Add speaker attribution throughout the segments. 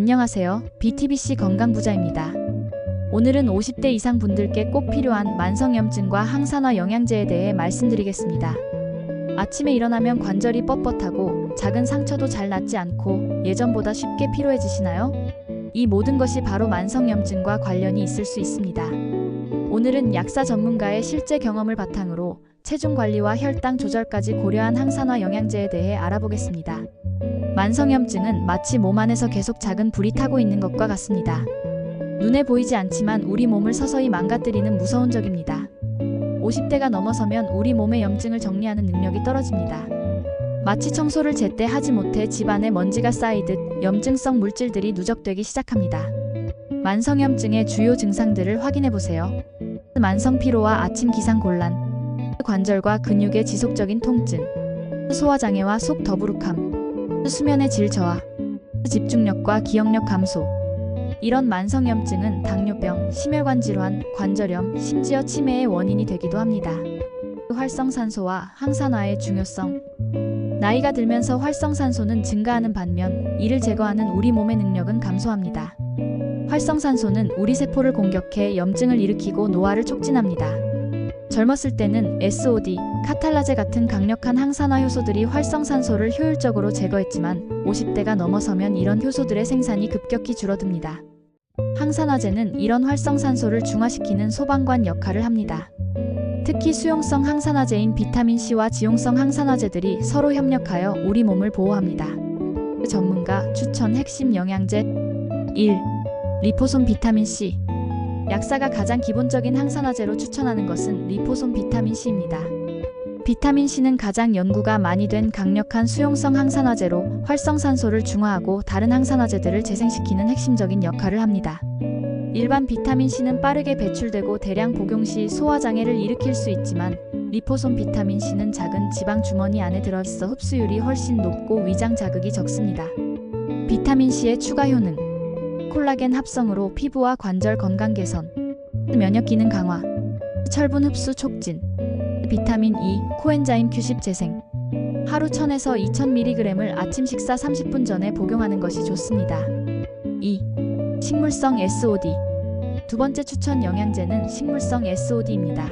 Speaker 1: 안녕하세요. BTBC 건강부자입니다. 오늘은 50대 이상 분들께 꼭 필요한 만성염증과 항산화 영양제에 대해 말씀드리겠습니다. 아침에 일어나면 관절이 뻣뻣하고 작은 상처도 잘 낫지 않고 예전보다 쉽게 피로해지시나요? 이 모든 것이 바로 만성염증과 관련이 있을 수 있습니다. 오늘은 약사 전문가의 실제 경험을 바탕으로 체중 관리와 혈당 조절까지 고려한 항산화 영양제에 대해 알아보겠습니다. 만성염증은 마치 몸 안에서 계속 작은 불이 타고 있는 것과 같습니다. 눈에 보이지 않지만 우리 몸을 서서히 망가뜨리는 무서운 적입니다. 50대가 넘어서면 우리 몸의 염증을 정리하는 능력이 떨어집니다. 마치 청소를 제때 하지 못해 집안에 먼지가 쌓이듯 염증성 물질들이 누적되기 시작합니다. 만성염증의 주요 증상들을 확인해 보세요. 만성 피로와 아침 기상 곤란, 관절과 근육의 지속적인 통증, 소화장애와 속 더부룩함, 수면의 질 저하, 집중력과 기억력 감소. 이런 만성염증은 당뇨병, 심혈관 질환, 관절염, 심지어 치매의 원인이 되기도 합니다. 활성산소와 항산화의 중요성. 나이가 들면서 활성산소는 증가하는 반면 이를 제거하는 우리 몸의 능력은 감소합니다. 활성산소는 우리 세포를 공격해 염증을 일으키고 노화를 촉진합니다. 젊었을 때는 SOD, 카탈라제 같은 강력한 항산화 효소들이 활성산소를 효율적으로 제거했지만 50대가 넘어서면 이런 효소들의 생산이 급격히 줄어듭니다. 항산화제는 이런 활성산소를 중화시키는 소방관 역할을 합니다. 특히 수용성 항산화제인 비타민C와 지용성 항산화제들이 서로 협력하여 우리 몸을 보호합니다. 전문가 추천 핵심 영양제 1. 리포솜 비타민C 약사가 가장 기본적인 항산화제로 추천하는 것은 리포솜 비타민C입니다. 비타민C는 가장 연구가 많이 된 강력한 수용성 항산화제로 활성산소를 중화하고 다른 항산화제들을 재생시키는 핵심적인 역할을 합니다. 일반 비타민C는 빠르게 배출되고 대량 복용 시 소화장애를 일으킬 수 있지만 리포솜 비타민C는 작은 지방 주머니 안에 들어있어 흡수율이 훨씬 높고 위장 자극이 적습니다. 비타민C의 추가 효능 콜라겐 합성으로 피부와 관절 건강 개선, 면역 기능 강화, 철분 흡수 촉진, 비타민 E, 코엔자임 Q10 재생. 하루 1000에서 2000mg을 아침 식사 30분 전에 복용하는 것이 좋습니다. 2. 식물성 SOD. 두 번째 추천 영양제는 식물성 SOD입니다.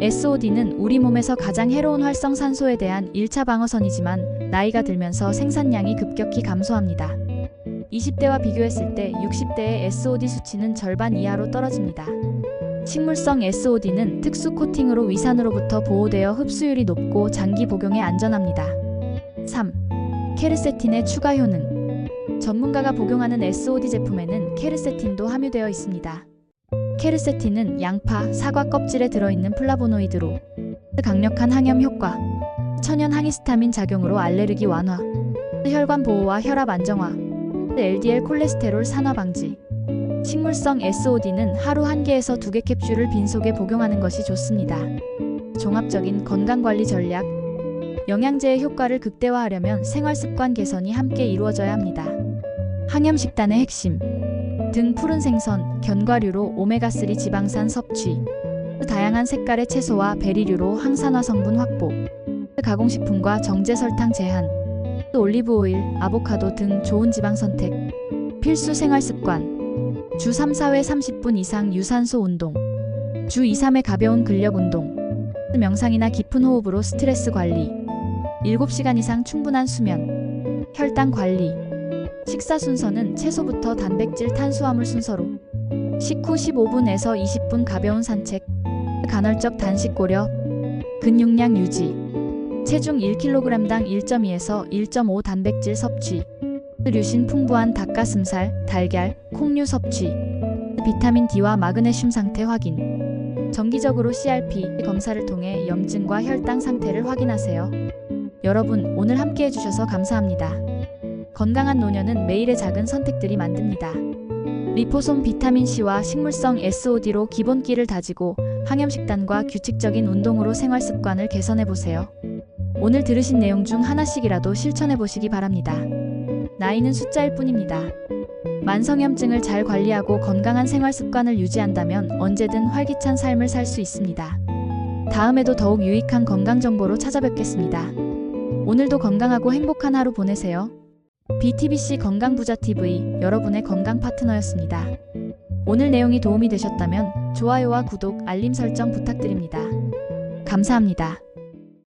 Speaker 1: SOD는 우리 몸에서 가장 해로운 활성산소에 대한 1차 방어선이지만 나이가 들면서 생산량이 급격히 감소합니다. 20대와 비교했을 때 60대의 SOD 수치는 절반 이하로 떨어집니다. 식물성 SOD는 특수 코팅으로 위산으로부터 보호되어 흡수율이 높고 장기 복용에 안전합니다. 3. 케르세틴의 추가 효능. 전문가가 복용하는 SOD 제품에는 케르세틴도 함유되어 있습니다. 케르세틴은 양파, 사과 껍질에 들어있는 플라보노이드로 강력한 항염 효과, 천연 항히스타민 작용으로 알레르기 완화, 혈관 보호와 혈압 안정화, LDL 콜레스테롤 산화 방지. 식물성 SOD는 하루 한 개에서 두개 캡슐을 빈속에 복용하는 것이 좋습니다. 종합적인 건강관리 전략. 영양제의 효과를 극대화하려면 생활습관 개선이 함께 이루어져야 합니다. 항염식단의 핵심. 등 푸른 생선, 견과류로 오메가3 지방산 섭취. 다양한 색깔의 채소와 베리류로 항산화 성분 확보. 가공식품과 정제 설탕 제한. 올리브 오일, 아보카도 등 좋은 지방 선택. 필수 생활 습관. 주 3, 4회 30분 이상 유산소 운동. 주 2, 3회 가벼운 근력 운동. 명상이나 깊은 호흡으로 스트레스 관리. 7시간 이상 충분한 수면. 혈당 관리. 식사 순서는 채소부터 단백질, 탄수화물 순서로. 식후 15분에서 20분 가벼운 산책. 간헐적 단식 고려. 근육량 유지. 체중 1kg당 1.2에서 1.5 단백질 섭취, 류신 풍부한 닭가슴살, 달걀, 콩류 섭취, 비타민 D와 마그네슘 상태 확인. 정기적으로 CRP 검사를 통해 염증과 혈당 상태를 확인하세요. 여러분, 오늘 함께 해주셔서 감사합니다. 건강한 노년은 매일의 작은 선택들이 만듭니다. 리포솜 비타민C와 식물성 SOD로 기본기를 다지고 항염식단과 규칙적인 운동으로 생활 습관을 개선해보세요. 오늘 들으신 내용 중 하나씩이라도 실천해 보시기 바랍니다. 나이는 숫자일 뿐입니다. 만성염증을 잘 관리하고 건강한 생활 습관을 유지한다면 언제든 활기찬 삶을 살 수 있습니다. 다음에도 더욱 유익한 건강 정보로 찾아뵙겠습니다. 오늘도 건강하고 행복한 하루 보내세요. BTBC 건강부자TV 여러분의 건강 파트너였습니다. 오늘 내용이 도움이 되셨다면 좋아요와 구독, 알림 설정 부탁드립니다. 감사합니다.